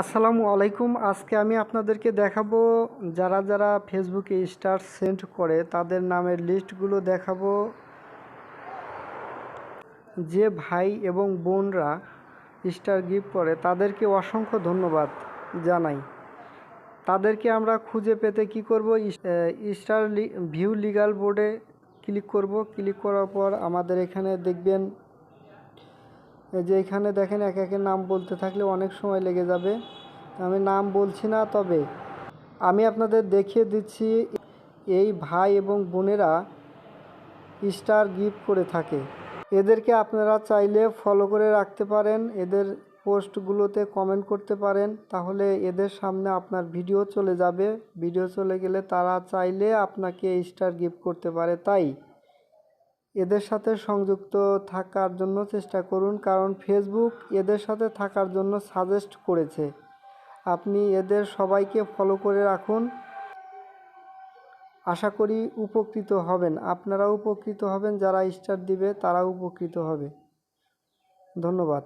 আসসালামু আলাইকুম। আজকে আমি আপনাদেরকে দেখাবো যারা যারা ফেসবুকে স্টার সেন্ড করে তাদের নামের লিস্টগুলো দেখাবো। যে ভাই এবং বোনরা স্টার গিফট করে তাদেরকে অসংখ্য ধন্যবাদ জানাই। তাদেরকে আমরা খুঁজে পেতে কি করব? স্টার ভিউ লিগাল বোর্ডে ক্লিক করব। ক্লিক করার পর আমাদের এখানে দেখবেন যে এখানে দেখেন এক একের নাম বলতে থাকলে অনেক সময় লেগে যাবে। আমি নাম বলছি না, তবে আমি আপনাদের দেখিয়ে দিচ্ছি, এই ভাই এবং বোনেরা স্টার গিফট করে থাকে। এদেরকে আপনারা চাইলে ফলো করে রাখতে পারেন, এদের পোস্টগুলোতে কমেন্ট করতে পারেন, তাহলে এদের সামনে আপনার ভিডিও চলে যাবে। ভিডিও চলে গেলে তারা চাইলে আপনাকে স্টার গিফট করতে পারে, তাই এদের সাথে সংযুক্ত থাকার জন্য চেষ্টা করুন, কারণ ফেসবুক এদের সাথে থাকার জন্য সাজেস্ট করেছে। আপনি এদের সবাইকে ফলো করে রাখুন। আশা করি উপকৃত হবেন। আপনারা উপকৃত হবেন, যারা স্টার দিবে তারা উপকৃত হবে। ধন্যবাদ।